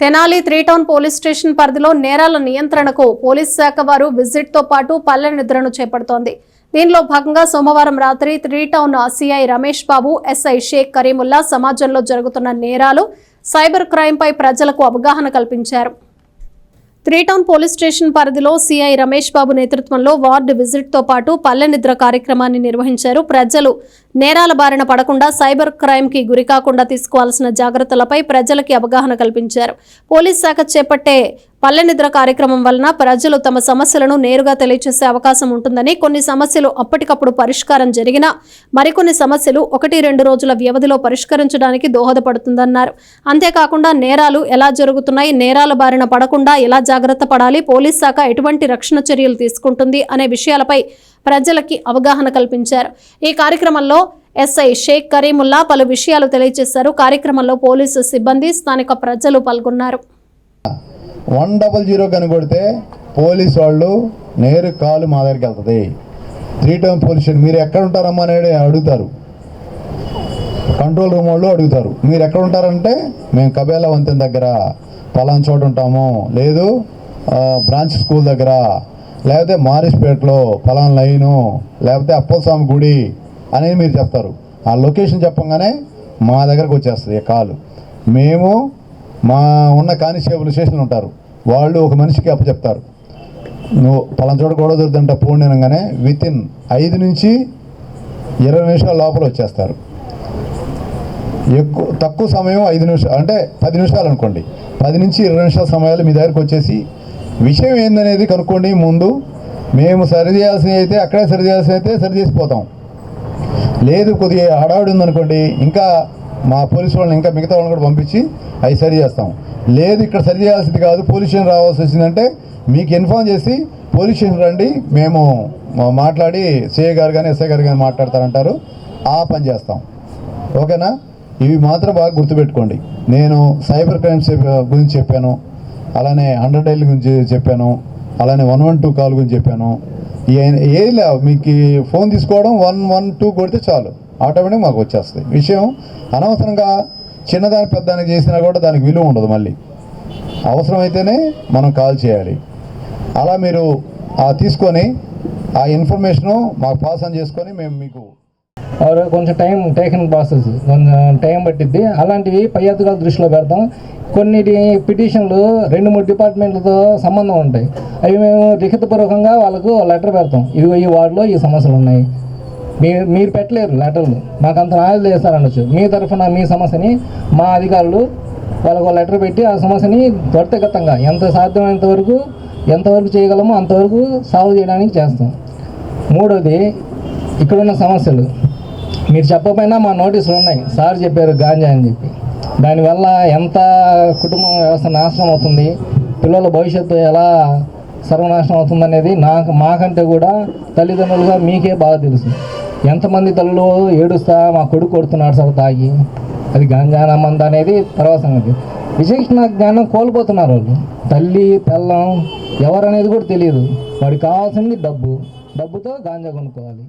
Tenali three town police station పరిధిలో నేరాల నియంత్రణకు పోలీస్ శాఖ వారు విజిట్తో పాటు పల్లె నిద్రను చేపడుతోంది. దీనిలో భాగంగా సోమవారం రాత్రి three town CI Ramesh Babu SI Shaik Karimulla సమాజంలో జరుగుతున్న నేరాలు సైబర్ క్రైమ్పై ప్రజలకు అవగాహన కల్పించారు. త్రీ టౌన్ పోలీస్ స్టేషన్ పరిధిలో సిఐ రమేష్ బాబు నేతృత్వంలో వార్డు విజిట్తో పాటు పల్లె నిద్ర కార్యక్రమాన్ని నిర్వహించారు. ప్రజలు నేరాల బారిన పడకుండా సైబర్ క్రైమ్కి గురికాకుండా తీసుకోవాల్సిన జాగ్రత్తలపై ప్రజలకి అవగాహన కల్పించారు. పోలీస్ శాఖ చేపట్టే పల్లె నిద్ర కార్యక్రమం వలన ప్రజలు తమ సమస్యలను నేరుగా తెలియజేసే అవకాశం ఉంటుందని కొన్ని సమస్యలు అప్పటికప్పుడు పరిష్కారం జరిగినా మరికొన్ని సమస్యలు ఒకటి రెండు రోజుల వ్యవధిలో పరిష్కరించడానికి దోహదపడుతుందన్నారు. అంతేకాకుండా నేరాలు ఎలా జరుగుతున్నాయి నేరాల బారిన పడకుండా ఎలా జాగ్రత్త పడాలి పోలీస్ శాఖ ఎటువంటి రక్షణ చర్యలు తీసుకుంటుంది అనే విషయాలపై ప్రజలకి అవగాహన కల్పించారు. ఈ కార్యక్రమంలో ఎస్ఐ షేక్ కరీముల్లా పలు విషయాలు తెలియజేశారు కార్యక్రమంలో పోలీసు సిబ్బంది స్థానిక ప్రజలు పాల్గొన్నారు. వన్ డబల్ జీరో కనుకొడితే పోలీస్ వాళ్ళు నేరు కాలు మా దగ్గరికి వెళ్తుంది. త్రీ టైం పోలీస్ మీరు ఎక్కడ ఉంటారమ్మా అనేది అడుగుతారు. కంట్రోల్ రూమ్ వాళ్ళు అడుగుతారు. మీరు ఎక్కడ ఉంటారంటే మేము కబేలా వంతెన దగ్గర పలానా చోట ఉంటాము. లేదు బ్రాంచ్ స్కూల్ దగ్గర లేకపోతే మారిస్పేటలో పలానా లైను లేకపోతే అప్పలస్వామి గుడి అనేది మీరు చెప్తారు. ఆ లొకేషన్ చెప్పంగానే మా దగ్గరకు వచ్చేస్తుంది కాలు. మేము మా ఉన్న కానిస్టేబుల్ స్టేషన్లు ఉంటారు. వాళ్ళు ఒక మనిషికి అప్పచెప్తారు. నువ్వు పలానా చోట గొడవ దొరుకుతుంటే ఫోన్ అనగానే విత్ ఇన్ ఐదు నుంచి ఇరవై నిమిషాల లోపల వచ్చేస్తారు. ఎక్కువ తక్కువ సమయం ఐదు నిమిషాలు అంటే పది నిమిషాలు అనుకోండి. పది నుంచి ఇరవై నిమిషాల సమయాలు మీ దగ్గరకు వచ్చేసి విషయం ఏందనేది కనుక్కోండి ముందు. మేము సరిచేయాల్సినవి అయితే అక్కడే సరిచేయాల్సి అయితే సరిచేసిపోతాం లేదు కొద్దిగా హడావిడి ఉందనుకోండి ఇంకా మా పోలీసు వాళ్ళని ఇంకా మిగతా వాళ్ళని కూడా పంపించి అవి సరి చేస్తాం. లేదు ఇక్కడ సరి చేయాల్సింది కాదు పోలీస్ స్టేషన్ రావాల్సి వచ్చిందంటే మీకు ఇన్ఫామ్ చేసి పోలీస్ స్టేషన్ రండి మేము మాట్లాడి సిఏ గారు కానీ ఎస్ఐ గారు కానీ మాట్లాడతారంటారు ఆ పని చేస్తాం. ఓకేనా? ఇవి మాత్రం బాగా గుర్తుపెట్టుకోండి. నేను సైబర్ క్రైమ్స్ గురించి చెప్పాను అలానే హండ్రెడ్ డైల్ గురించి చెప్పాను అలానే వన్ వన్ టూ కాల్ గురించి చెప్పాను. ఏ- ఏ లేవు మీకు ఫోన్ తీసుకోవడం వన్ వన్ టూ కొడితే చాలు. ఆటోమేటిక్ మాకు వచ్చేస్తుంది విషయం అనవసరంగా చిన్నదాని పెద్దదానికి చేసినా కూడా దానికి విలువ ఉండదు మళ్ళీ. అవసరమైతేనే మనం కాల్ చేయాలి. అలా మీరు ఆ తీసుకొని ఆ ఇన్ఫర్మేషను మాకు పాస్ ఆన్ చేసుకొని మేము మీకు కొంచెం టైం టేకింగ్ ప్రాసెస్ కొంచెం టైం పట్టిద్ది. అలాంటివి పై అధికారుల దృష్టిలో పెడతాం. కొన్నిటి పిటిషన్లు రెండు మూడు డిపార్ట్మెంట్లతో సంబంధం ఉంటాయి. అవి మేము లిఖితపూర్వకంగా వాళ్ళకు లెటర్ పెడతాం. ఇదిగో ఈ వార్డులో ఈ సమస్యలు ఉన్నాయి. మీరు మీరు పెట్టలేరు లెటర్లు. మాకు అంత నాలెడ్జ్ చేస్తారనొచ్చు మీ తరఫున మీ సమస్యని మా అధికారులు వాళ్ళకు లెటర్ పెట్టి ఆ సమస్యని త్వరితగతంగా ఎంత సాధ్యమైనంత వరకు ఎంతవరకు చేయగలమో అంతవరకు సాల్వ్ చేయడానికి చేస్తాం. మూడోది ఇక్కడున్న సమస్యలు. మీరు చెప్పపోయినా మా నోటీసులు ఉన్నాయి. సార్ చెప్పారు గాంజా అని చెప్పి. దానివల్ల ఎంత కుటుంబ వ్యవస్థ నాశనం అవుతుంది పిల్లల భవిష్యత్తు ఎలా సర్వనాశనం అవుతుందనేది నాకు మాకంటే కూడా తల్లిదండ్రులుగా మీకే బాగా తెలుసు. ఎంతమంది తల్లులు ఏడుస్తా మా కొడుకు కొడుతున్నాడు సార్ తాగి? అది గాంజా మంద అనేది తర్వాత సంగతి. విచక్షణ జ్ఞానం కోల్పోతున్నారు వాళ్ళు. తల్లి పిల్లం ఎవరనేది కూడా తెలియదు. వాడికి కావాల్సింది డబ్బు. డబ్బుతో గాంజా కొనుక్కోవాలి.